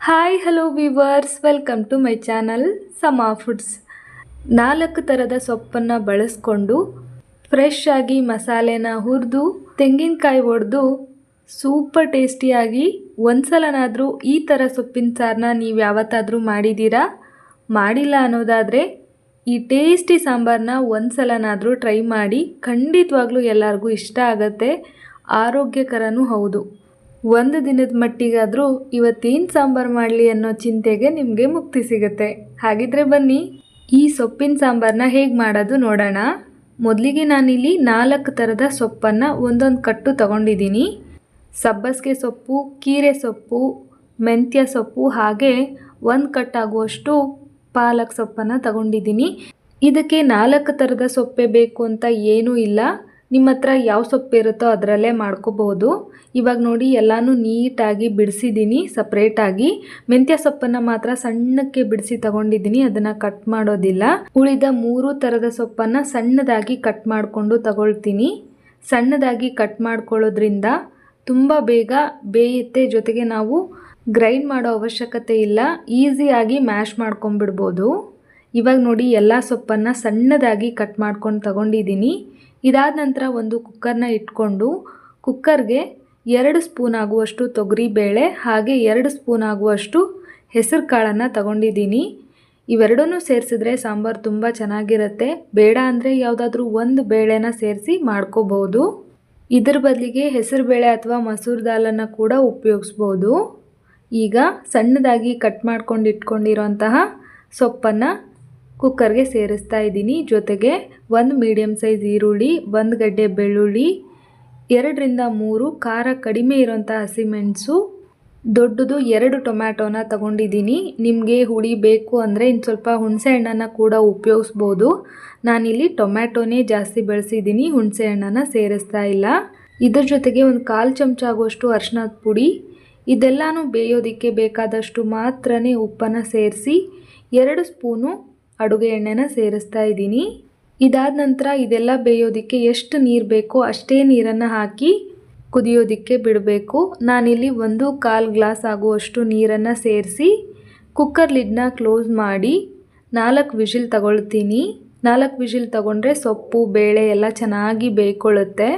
Hi hello viewers welcome to my channel Sama foods ನಾಲ್ಕು ಥರದ ಸೊಪ್ಪನ್ನು ಬಳಸ್ಕೊಂಡು ಫ್ರೆಶ್ ಆಗಿ ಮಸಾಲೆನ ಹುರಿದು, ತೆಂಗಿನಕಾಯಿ ಒಡೆದು ಸೂಪರ್ ಟೇಸ್ಟಿಯಾಗಿ ಒಂದ್ಸಲನಾದರೂ ಈ ಥರ ಸೊಪ್ಪಿನ ಸಾರನ್ನ ನೀವು ಯಾವತ್ತಾದರೂ ಮಾಡಿದ್ದೀರಾ ಮಾಡಿಲ್ಲ ಅನ್ನೋದಾದರೆ ಈ ಟೇಸ್ಟಿ ಸಾಂಬಾರನ್ನ ಒಂದ್ಸಲನಾದರೂ ಟ್ರೈ ಮಾಡಿ ಖಂಡಿತವಾಗ್ಲೂ ಎಲ್ಲರಿಗೂ ಇಷ್ಟ ಆಗುತ್ತೆ. ಆರೋಗ್ಯಕರನೂ ಹೌದು. ಒಂದು ದಿನದ ಮಟ್ಟಿಗಾದರೂ ಇವತ್ತೇನು ಸಾಂಬಾರು ಮಾಡಲಿ ಅನ್ನೋ ಚಿಂತೆಗೆ ನಿಮಗೆ ಮುಕ್ತಿ ಸಿಗುತ್ತೆ. ಹಾಗಿದ್ರೆ ಬನ್ನಿ, ಈ ಸೊಪ್ಪಿನ ಸಾಂಬಾರನ್ನ ಹೇಗೆ ಮಾಡೋದು ನೋಡೋಣ. ಮೊದಲಿಗೆ ನಾನಿಲ್ಲಿ ನಾಲ್ಕು ಥರದ ಸೊಪ್ಪನ್ನು ಒಂದೊಂದು ಕಟ್ಟು ತಗೊಂಡಿದ್ದೀನಿ. ಸಬ್ಬಸಿಗೆ ಸೊಪ್ಪು, ಕೀರೆ ಸೊಪ್ಪು, ಮೆಂತ್ಯ ಸೊಪ್ಪು ಹಾಗೆ ಒಂದು ಕಟ್ಟಾಗುವಷ್ಟು ಪಾಲಕ್ ಸೊಪ್ಪನ್ನು ತಗೊಂಡಿದ್ದೀನಿ. ಇದಕ್ಕೆ ನಾಲ್ಕು ಥರದ ಸೊಪ್ಪೆ ಬೇಕು ಅಂತ ಏನೂ ಇಲ್ಲ. ನಿಮ್ಮ ಹತ್ರ ಯಾವ ಸೊಪ್ಪು ಇರುತ್ತೋ ಅದರಲ್ಲೇ ಮಾಡ್ಕೋಬಹುದು. ಇವಾಗ ನೋಡಿ ಎಲ್ಲನೂ ನೀಟಾಗಿ ಬಿಡಿಸಿದ್ದೀನಿ ಸಪ್ರೇಟಾಗಿ. ಮೆಂತ್ಯ ಸೊಪ್ಪನ್ನು ಮಾತ್ರ ಸಣ್ಣಕ್ಕೆ ಬಿಡಿಸಿ ತಗೊಂಡಿದ್ದೀನಿ ಅದನ್ನು ಕಟ್ ಮಾಡೋದಿಲ್ಲ. ಉಳಿದ ಮೂರು ಥರದ ಸೊಪ್ಪನ್ನು ಸಣ್ಣದಾಗಿ ಕಟ್ ಮಾಡಿಕೊಂಡು ತಗೊಳ್ತೀನಿ. ಸಣ್ಣದಾಗಿ ಕಟ್ ಮಾಡ್ಕೊಳ್ಳೋದ್ರಿಂದ ತುಂಬ ಬೇಗ ಬೇಯುತ್ತೆ, ಜೊತೆಗೆ ನಾವು ಗ್ರೈಂಡ್ ಮಾಡೋ ಅವಶ್ಯಕತೆ ಇಲ್ಲ, ಈಸಿಯಾಗಿ ಮ್ಯಾಶ್ ಮಾಡ್ಕೊಂಬಿಡ್ಬೋದು ಇವಾಗ ನೋಡಿ ಎಲ್ಲ ಸೊಪ್ಪನ್ನು ಸಣ್ಣದಾಗಿ ಕಟ್ ಮಾಡ್ಕೊಂಡು ತಗೊಂಡಿದ್ದೀನಿ ಇದಾದ ನಂತರ ಒಂದು ಕುಕ್ಕರ್ನ ಇಟ್ಕೊಂಡು ಕುಕ್ಕರ್ಗೆ ಎರಡು ಸ್ಪೂನ್ ಆಗುವಷ್ಟು ತೊಗರಿ ಬೇಳೆ, ಹಾಗೆ ಎರಡು ಸ್ಪೂನ್ ಆಗುವಷ್ಟು ಹೆಸರು ಕಾಳನ್ನು ತಗೊಂಡಿದ್ದೀನಿ ಇವೆರಡನ್ನೂ ಸೇರಿಸಿದ್ರೆ ಸಾಂಬಾರು ತುಂಬ ಚೆನ್ನಾಗಿರುತ್ತೆ. ಬೇಡ ಅಂದರೆ ಯಾವುದಾದ್ರೂ ಒಂದು ಬೇಳೆನ ಸೇರಿಸಿ ಮಾಡ್ಕೋಬೋದು. ಇದರ ಬದಲಿಗೆ ಹೆಸರು ಬೇಳೆ ಅಥವಾ ಮಸೂರ್ ದಾಲನ್ನು ಕೂಡ ಉಪಯೋಗಿಸ್ಬೋದು. ಈಗ ಸಣ್ಣದಾಗಿ ಕಟ್ ಮಾಡ್ಕೊಂಡು ಇಟ್ಕೊಂಡಿರೋಂತಹ ಸೊಪ್ಪನ್ನು ಕುಕ್ಕರ್ಗೆ ಸೇರಿಸ್ತಾ ಇದ್ದೀನಿ. ಜೊತೆಗೆ ಒಂದು ಮೀಡಿಯಮ್ ಸೈಜ್ ಈರುಳ್ಳಿ, ಒಂದು ಗಡ್ಡೆ ಬೆಳ್ಳುಳ್ಳಿ, ಎರಡರಿಂದ ಮೂರು ಖಾರ ಕಡಿಮೆ ಇರೋಂಥ ಹಸಿಮೆಣಸು ದೊಡ್ಡದು ಎರಡು ಟೊಮ್ಯಾಟೋನ ತಗೊಂಡಿದ್ದೀನಿ. ನಿಮಗೆ ಹುಳಿ ಬೇಕು ಅಂದರೆ ಇನ್ನು ಸ್ವಲ್ಪ ಹುಣಸೆಹಣ್ಣನ್ನು ಕೂಡ ಉಪಯೋಗಿಸ್ಬೋದು. ನಾನಿಲ್ಲಿ ಟೊಮ್ಯಾಟೋನೇ ಜಾಸ್ತಿ ಬೆಳೆಸಿದ್ದೀನಿ, ಹುಣಸೆ ಹಣ್ಣನ್ನು ಸೇರಿಸ್ತಾ ಇಲ್ಲ. ಇದ್ರ ಜೊತೆಗೆ ಒಂದು ಕಾಲು ಚಮಚ ಆಗುವಷ್ಟು ಅರ್ಶಿನದ ಪುಡಿ, ಇದೆಲ್ಲನೂ ಬೇಯೋದಕ್ಕೆ ಬೇಕಾದಷ್ಟು ಮಾತ್ರನೇ ಉಪ್ಪನ್ನು ಸೇರಿಸಿ, ಎರಡು ಸ್ಪೂನು ಅಡುಗೆ ಎಣ್ಣೆನ ಸೇರಿಸ್ತಾ ಇದ್ದೀನಿ. ಇದಾದ ನಂತರ ಇದೆಲ್ಲ ಬೇಯೋದಕ್ಕೆ ಎಷ್ಟು ನೀರು ಬೇಕೋ ಅಷ್ಟೇ ನೀರನ್ನು ಹಾಕಿ ಕುದಿಯೋದಕ್ಕೆ ಬಿಡಬೇಕು. ನಾನಿಲ್ಲಿ ಒಂದು ಕಾಲು ಗ್ಲಾಸ್ ಆಗುವಷ್ಟು ನೀರನ್ನು ಸೇರಿಸಿ ಕುಕ್ಕರ್ ಲಿಡ್ನ ಕ್ಲೋಸ್ ಮಾಡಿ ನಾಲ್ಕು ವಿಷಿಲ್ ತಗೊಳ್ತೀನಿ. ನಾಲ್ಕು ವಿಷಿಲ್ ತಗೊಂಡ್ರೆ ಸೊಪ್ಪು, ಬೇಳೆ ಎಲ್ಲ ಚೆನ್ನಾಗಿ ಬೇಯ್ಕೊಳ್ಳುತ್ತೆ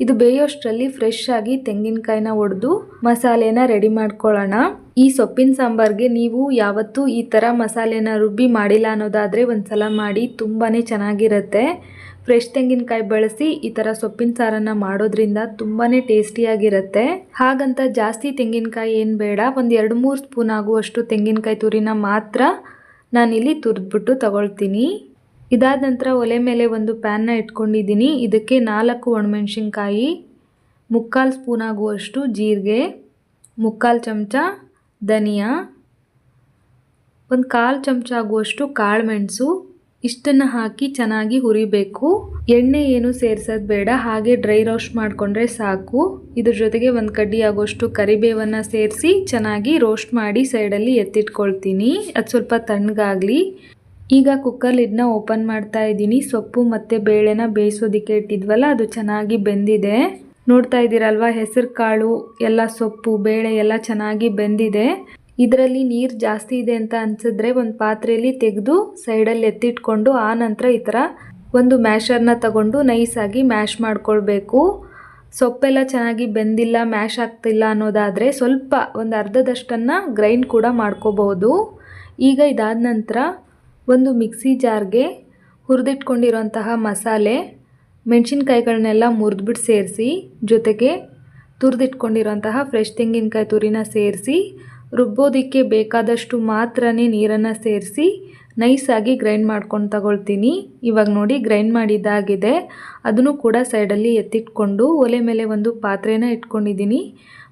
ಇದು ಬೇಯೋಷ್ಟರಲ್ಲಿ ಫ್ರೆಶ್ ಆಗಿ ತೆಂಗಿನಕಾಯಿನ ಒಡೆದು ಮಸಾಲೆನ ರೆಡಿ ಮಾಡ್ಕೊಳ್ಳೋಣ. ಈ ಸೊಪ್ಪಿನ ಸಾಂಬಾರ್ಗೆ ನೀವು ಯಾವತ್ತೂ ಈ ಥರ ಮಸಾಲೆನ ರುಬ್ಬಿ ಮಾಡಿಲ್ಲ ಅನ್ನೋದಾದರೆ ಒಂದು ಸಲ ಮಾಡಿ ತುಂಬಾ ಚೆನ್ನಾಗಿರುತ್ತೆ. ಫ್ರೆಶ್ ತೆಂಗಿನಕಾಯಿ ಬಳಸಿ ಈ ಥರ ಸೊಪ್ಪಿನ ಸಾರನ್ನು ಮಾಡೋದ್ರಿಂದ ತುಂಬಾ ಟೇಸ್ಟಿಯಾಗಿರುತ್ತೆ. ಹಾಗಂತ ಜಾಸ್ತಿ ತೆಂಗಿನಕಾಯಿ ಏನು ಬೇಡ, ಒಂದು ಎರಡು ಮೂರು ಸ್ಪೂನ್ ಆಗುವಷ್ಟು ತೆಂಗಿನಕಾಯಿ ತುರಿನ ಮಾತ್ರ ನಾನಿಲ್ಲಿ ತುರಿದ್ಬಿಟ್ಟು ತಗೊಳ್ತೀನಿ. ಇದಾದ ನಂತರ ಒಲೆ ಮೇಲೆ ಒಂದು ಪ್ಯಾನ್ನ ಇಟ್ಕೊಂಡಿದ್ದೀನಿ. ಇದಕ್ಕೆ ನಾಲ್ಕು ಒಣಮೆಣ್ಸಿನ್ಕಾಯಿ, ಮುಕ್ಕಾಲು ಸ್ಪೂನ್ ಆಗುವಷ್ಟು ಜೀರಿಗೆ, ಮುಕ್ಕಾಲು ಚಮಚ ಧನಿಯಾ, ಒಂದು ಕಾಲು ಚಮಚ ಆಗುವಷ್ಟು ಕಾಳುಮೆಣಸು, ಇಷ್ಟನ್ನು ಹಾಕಿ ಚೆನ್ನಾಗಿ ಹುರಿಬೇಕು. ಎಣ್ಣೆ ಏನು ಸೇರಿಸೋದು ಬೇಡ, ಹಾಗೆ ಡ್ರೈ ರೋಸ್ಟ್ ಮಾಡಿಕೊಂಡ್ರೆ ಸಾಕು. ಇದ್ರ ಜೊತೆಗೆ ಒಂದು ಕಡ್ಡಿ ಆಗೋಷ್ಟು ಕರಿಬೇವನ್ನು ಸೇರಿಸಿ ಚೆನ್ನಾಗಿ ರೋಸ್ಟ್ ಮಾಡಿ ಸೈಡಲ್ಲಿ ಎತ್ತಿಟ್ಕೊಳ್ತೀನಿ. ಅದು ಸ್ವಲ್ಪ ತಣ್ಣಗಾಗಲಿ. ಈಗ ಕುಕ್ಕರ್ ಲಿಡ್ನ ಓಪನ್ ಮಾಡ್ತಾ ಇದ್ದೀನಿ. ಸೊಪ್ಪು ಮತ್ತು ಬೇಳೆನ ಬೇಯಿಸೋದಕ್ಕೆ ಇಟ್ಟಿದ್ವಲ್ಲ, ಅದು ಚೆನ್ನಾಗಿ ಬೆಂದಿದೆ. ನೋಡ್ತಾ ಇದ್ದೀರಲ್ವ, ಹೆಸರು ಕಾಳು, ಎಲ್ಲ ಸೊಪ್ಪು, ಬೇಳೆ ಎಲ್ಲ ಚೆನ್ನಾಗಿ ಬೆಂದಿದೆ. ಇದರಲ್ಲಿ ನೀರು ಜಾಸ್ತಿ ಇದೆ ಅಂತ ಅನಿಸಿದ್ರೆ ಒಂದು ಪಾತ್ರೆಯಲ್ಲಿ ತೆಗೆದು ಸೈಡಲ್ಲಿ ಎತ್ತಿಟ್ಕೊಂಡು ಆ ನಂತರ ಈ ಥರ ಒಂದು ಮ್ಯಾಶರ್ನ ತಗೊಂಡು ನೈಸಾಗಿ ಮ್ಯಾಶ್ ಮಾಡ್ಕೊಳ್ಬೇಕು. ಸೊಪ್ಪೆಲ್ಲ ಚೆನ್ನಾಗಿ ಬೆಂದಿಲ್ಲ, ಮ್ಯಾಶ್ ಆಗ್ತಿಲ್ಲ ಅನ್ನೋದಾದರೆ ಸ್ವಲ್ಪ ಒಂದು ಅರ್ಧದಷ್ಟನ್ನು ಗ್ರೈಂಡ್ ಕೂಡ ಮಾಡ್ಕೋಬಹುದು. ಈಗ ಇದಾದ ನಂತರ ಒಂದು ಮಿಕ್ಸಿ ಜಾರ್ಗೆ ಹುರಿದಿಟ್ಕೊಂಡಿರುವಂತಹ ಮಸಾಲೆ, ಮೆಣಸಿನ್ಕಾಯಿಗಳನ್ನೆಲ್ಲ ಮುರಿದ್ಬಿಟ್ಟು ಸೇರಿಸಿ, ಜೊತೆಗೆ ತುರಿದಿಟ್ಕೊಂಡಿರುವಂತಹ ಫ್ರೆಶ್ ತೆಂಗಿನಕಾಯಿ ತುರಿನ ಸೇರಿಸಿ, ರುಬ್ಬೋದಕ್ಕೆ ಬೇಕಾದಷ್ಟು ಮಾತ್ರನೇ ನೀರನ್ನು ಸೇರಿಸಿ ನೈಸಾಗಿ ಗ್ರೈಂಡ್ ಮಾಡ್ಕೊಂಡು ತಗೊಳ್ತೀನಿ. ಇವಾಗ ನೋಡಿ ಗ್ರೈಂಡ್ ಮಾಡಿದ್ದಾಗಿದೆ ಅದನ್ನು ಕೂಡ ಸೈಡಲ್ಲಿ ಎತ್ತಿಟ್ಕೊಂಡು ಒಲೆ ಮೇಲೆ ಒಂದು ಪಾತ್ರೆನ ಇಟ್ಕೊಂಡಿದ್ದೀನಿ.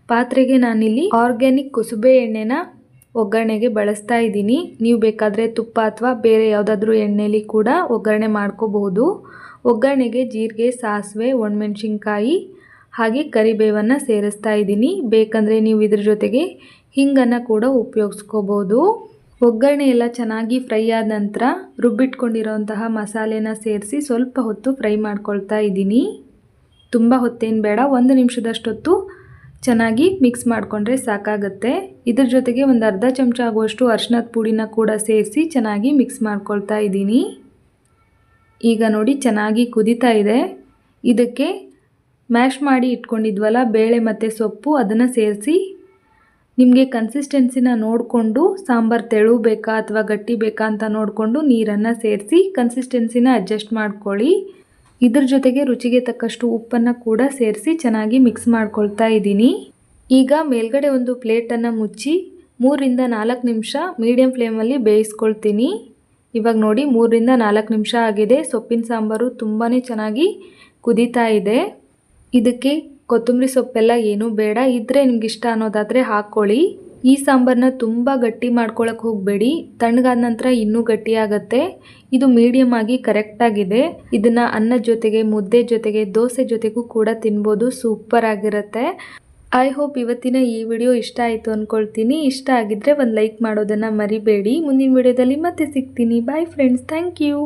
ಪಾತ್ರೆಗೆ ನಾನಿಲ್ಲಿ ಆರ್ಗ್ಯಾನಿಕ್ ಕುಸುಬೆ ಎಣ್ಣೆನ ಒಗ್ಗರಣೆಗೆ ಬಳಸ್ತಾ ಇದ್ದೀನಿ. ನೀವು ಬೇಕಾದರೆ ತುಪ್ಪ ಅಥವಾ ಬೇರೆ ಯಾವುದಾದ್ರೂ ಎಣ್ಣೆಲಿ ಕೂಡ ಒಗ್ಗರಣೆ ಮಾಡ್ಕೋಬಹುದು. ಒಗ್ಗರಣೆಗೆ ಜೀರಿಗೆ, ಸಾಸಿವೆ, ಒಣಮೆಣ್ಸಿನ್ಕಾಯಿ, ಹಾಗೆ ಕರಿಬೇವನ್ನು ಸೇರಿಸ್ತಾ ಇದ್ದೀನಿ. ಬೇಕಂದರೆ ನೀವು ಇದ್ರ ಜೊತೆಗೆ ಹಿಂಗನ್ನು ಕೂಡ ಉಪಯೋಗಿಸ್ಕೋಬೋದು ಒಗ್ಗರಣೆ ಎಲ್ಲ ಚೆನ್ನಾಗಿ ಫ್ರೈ ಆದ ನಂತರ ರುಬ್ಬಿಟ್ಕೊಂಡಿರೋಂತಹ ಮಸಾಲೆನ ಸೇರಿಸಿ ಸ್ವಲ್ಪ ಹೊತ್ತು ಫ್ರೈ ಮಾಡ್ಕೊಳ್ತಾ ಇದ್ದೀನಿ. ತುಂಬ ಹೊತ್ತೇನು ಬೇಡ, ಒಂದು ನಿಮಿಷದಷ್ಟೊತ್ತು ಚೆನ್ನಾಗಿ ಮಿಕ್ಸ್ ಮಾಡಿಕೊಂಡ್ರೆ ಸಾಕಾಗುತ್ತೆ. ಇದ್ರ ಜೊತೆಗೆ ಒಂದು ಅರ್ಧ ಚಮಚ ಆಗುವಷ್ಟು ಅರ್ಶಿನದ ಪುಡಿನ ಕೂಡ ಸೇರಿಸಿ ಚೆನ್ನಾಗಿ ಮಿಕ್ಸ್ ಮಾಡ್ಕೊಳ್ತಾ ಇದ್ದೀನಿ. ಈಗ ನೋಡಿ ಚೆನ್ನಾಗಿ ಕುದೀತಾ ಇದೆ. ಇದಕ್ಕೆ ಮ್ಯಾಶ್ ಮಾಡಿ ಇಟ್ಕೊಂಡಿದ್ವಲ್ಲ, ಬೇಳೆ ಮತ್ತು ಸೊಪ್ಪು ಅದನ್ನು ಸೇರಿಸಿ ನಿಮಗೆ ಕನ್ಸಿಸ್ಟೆನ್ಸಿನ ನೋಡಿಕೊಂಡು, ಸಾಂಬಾರು ತೆಳು ಬೇಕಾ ಅಥವಾ ಗಟ್ಟಿ ಬೇಕಾ ಅಂತ ನೋಡಿಕೊಂಡು ನೀರನ್ನು ಸೇರಿಸಿ ಕನ್ಸಿಸ್ಟೆನ್ಸಿನ ಅಡ್ಜಸ್ಟ್ ಮಾಡ್ಕೊಳ್ಳಿ. ಇದ್ರ ಜೊತೆಗೆ ರುಚಿಗೆ ತಕ್ಕಷ್ಟು ಉಪ್ಪನ್ನು ಕೂಡ ಸೇರಿಸಿ ಚೆನ್ನಾಗಿ ಮಿಕ್ಸ್ ಮಾಡ್ಕೊಳ್ತಾ ಇದ್ದೀನಿ. ಈಗ ಮೇಲ್ಗಡೆ ಒಂದು ಪ್ಲೇಟನ್ನು ಮುಚ್ಚಿ ಮೂರಿಂದ ನಾಲ್ಕು ನಿಮಿಷ ಮೀಡಿಯಂ ಫ್ಲೇಮಲ್ಲಿ ಬೇಯಿಸ್ಕೊಳ್ತೀನಿ. ಇವಾಗ ನೋಡಿ ಮೂರಿಂದ ನಾಲ್ಕು ನಿಮಿಷ ಆಗಿದೆ. ಸೊಪ್ಪಿನ ಸಾಂಬಾರು ತುಂಬಾ ಚೆನ್ನಾಗಿ ಕುದೀತಾ ಇದೆ. ಇದಕ್ಕೆ ಕೊತ್ತಂಬರಿ ಸೊಪ್ಪೆಲ್ಲ ಏನೂ ಬೇಡ. ಇದ್ದರೆ ನಿಮ್ಗೆ ಇಷ್ಟ ಅನ್ನೋದಾದರೆ ಹಾಕ್ಕೊಳ್ಳಿ. ಈ ಸಾಂಬಾರನ್ನ ತುಂಬ ಗಟ್ಟಿ ಮಾಡ್ಕೊಳಕ್ಕೆ ಹೋಗಬೇಡಿ. ತಣ್ಣಗಾದ ನಂತರ ಇನ್ನೂ ಆಗುತ್ತೆ. ಇದು ಮೀಡಿಯಮ್ ಆಗಿ ಕರೆಕ್ಟಾಗಿದೆ ಇದನ್ನು ಅನ್ನ ಜೊತೆಗೆ, ಮುದ್ದೆ ಜೊತೆಗೆ, ದೋಸೆ ಜೊತೆಗೂ ಕೂಡ ತಿನ್ಬೋದು. ಸೂಪರ್ ಆಗಿರುತ್ತೆ. ಐ ಹೋಪ್ ಇವತ್ತಿನ ಈ ವಿಡಿಯೋ ಇಷ್ಟ ಆಯಿತು ಅಂದ್ಕೊಳ್ತೀನಿ ಇಷ್ಟ ಆಗಿದ್ರೆ ಒಂದು ಲೈಕ್ ಮಾಡೋದನ್ನು ಮರಿಬೇಡಿ. ಮುಂದಿನ ವಿಡಿಯೋದಲ್ಲಿ ಮತ್ತೆ ಸಿಗ್ತೀನಿ. Bye friends thank you